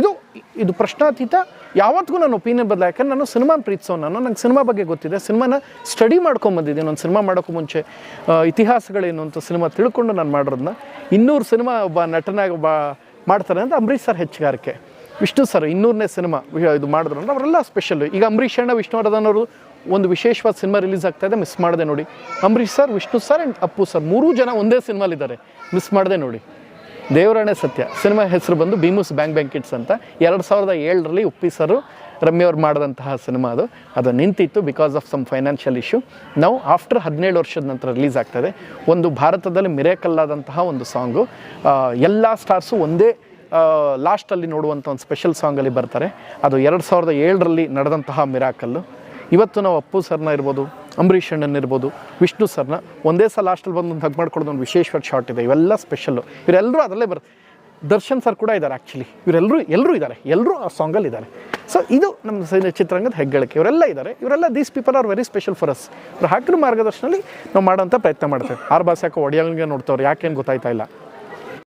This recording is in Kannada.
ಇದು ಇದು ಪ್ರಶ್ನಾತೀತ. ಯಾವತ್ತಿಗೂ ನಾನು ಒಪಿನಿಯನ್ ಬದಲ ಯಾಕಂದ್ರೆ ನಾನು ಸಿನಿಮಾ ಪ್ರೀತಿಸೋ ನಾನು ನಂಗೆ ಸಿನಿಮಾ ಬಗ್ಗೆ ಗೊತ್ತಿದೆ. ಸಿನಿಮಾನ ಸ್ಟಡಿ ಮಾಡ್ಕೊಂಬಂದಿದ್ದೀನಿ ಒಂದು ಸಿನಿಮಾ ಮಾಡೋಕ್ಕೂ ಮುಂಚೆ ಇತಿಹಾಸಗಳೇನು ಅಂತ ಸಿನಿಮಾ ತಿಳ್ಕೊಂಡು ನಾನು ಮಾಡಿರೋದನ್ನ ಇನ್ನೂರು ಸಿನಿಮಾ ಒಬ್ಬ ನಟನಾಗಿ ಬಾ ಮಾಡ್ತಾರೆ ಅಂತ ಅಂಬರೀಷ್ ಸರ್ ಹೆಚ್ಚುಗಾರಿಕೆ. ವಿಷ್ಣು ಸರ್ ಇನ್ನೂರನೇ ಸಿನಿಮಾ ಇದು ಮಾಡಿದ್ರು ಅಂದ್ರೆ ಅವರೆಲ್ಲ ಸ್ಪೆಷಲ್ ಈಗ ಅಂಬರೀಷ್ ಅಣ್ಣ ವಿಷ್ಣುವರ್ಧನ್ ಅವರು ಒಂದು ವಿಶೇಷವಾದ ಸಿನಿಮಾ ರಿಲೀಸ್ ಆಗ್ತಾ ಇದೆ ಮಿಸ್ ಮಾಡಿದೆ ನೋಡಿ. Ambareesh sir, Vishnu sir and Appu sir, ಮೂರೂ ಜನ ಒಂದೇ ಸಿನಿಮಾಲಿದ್ದಾರೆ. ಮಿಸ್ ಮಾಡಿದೆ ನೋಡಿ. ದೇವರಾಣೆ ಸತ್ಯ. ಸಿನಿಮಾ ಹೆಸರು ಬಂದು ಭೀಮೂಸ್ ಬ್ಯಾಂಕ್ ಕಿಟ್ಸ್ ಅಂತ. ಎರಡು ಸಾವಿರದ ಏಳರಲ್ಲಿ ಉಪ್ಪಿ ಸರು ರಮ್ಯವ್ರು ಮಾಡಿದಂತಹ ಸಿನಿಮಾ ಅದು. ಅದು ನಿಂತಿತ್ತು because of some financial issue ನಾವು ಆಫ್ಟರ್ ಹದಿನೇಳು ವರ್ಷದ ನಂತರ ರಿಲೀಸ್ ಆಗ್ತದೆ. ಒಂದು ಭಾರತದಲ್ಲಿ ಮಿರೇಕಲ್ ಆದಂತಹ ಒಂದು ಸಾಂಗು ಎಲ್ಲ ಸ್ಟಾರ್ಸು ಒಂದೇ ಲಾಸ್ಟಲ್ಲಿ ನೋಡುವಂಥ ಒಂದು ಸ್ಪೆಷಲ್ ಸಾಂಗಲ್ಲಿ ಬರ್ತಾರೆ. ಅದು ಎರಡು ಸಾವಿರದ ಏಳರಲ್ಲಿ ನಡೆದಂತಹ ಮಿರಾಕಲ್ಲು ಇವತ್ತು ನಾವು ಅಪ್ಪು ಸರ್ನ ಇರ್ಬೋದು. ಅಂಬರೀಷ್ ಅಣ್ಣನ್ ಇರ್ಬೋದು ವಿಷ್ಣು ಸರ್ನ, ಒಂದೇ ಸಲ ಲಾಸ್ಟಲ್ಲಿ ಬಂದು ಒಂದು ಹಗ್ ಮಾಡ್ಕೊಡೋದು ಒಂದು ವಿಶೇಷವಾದ ಶಾರ್ಟ್ ಇದೆ. ಇವೆಲ್ಲ ಸ್ಪೆಷಲ್ಲು ಇವರೆಲ್ಲರೂ ಅದರಲ್ಲೇ ಬರುತ್ತೆ ದರ್ಶನ್ ಸರ್ ಕೂಡ ಇದ್ದಾರೆ ಆ್ಯಕ್ಚುಲಿ ಇವರೆಲ್ಲರೂ ಎಲ್ಲರೂ ಇದ್ದಾರೆ. ಎಲ್ಲರೂ ಆ ಸಾಂಗಲ್ಲಿ ಇದ್ದಾರೆ. ಸೊ ಇದು ನಮ್ಮ ಚಿತ್ರರಂಗದ ಹೆಗ್ಗಳಿಕೆ. ಇವರೆಲ್ಲ ಇದ್ದಾರೆ. ಇವರೆಲ್ಲ these people are very special for us ಇವ್ರು ಹಾಕಿರೋ ಮಾರ್ಗದರ್ಶನದಲ್ಲಿ ನಾವು ಮಾಡೋಂಥ ಪ್ರಯತ್ನ ಮಾಡ್ತೇವೆ. ಆರು ಭಾಷೆ ಯಾಕೆ ಒಡೆಯಂಗೆ ನೋಡ್ತವ್ರು. ಯಾಕೇನು ಗೊತ್ತಾಯ್ತಾ ಇಲ್ಲ.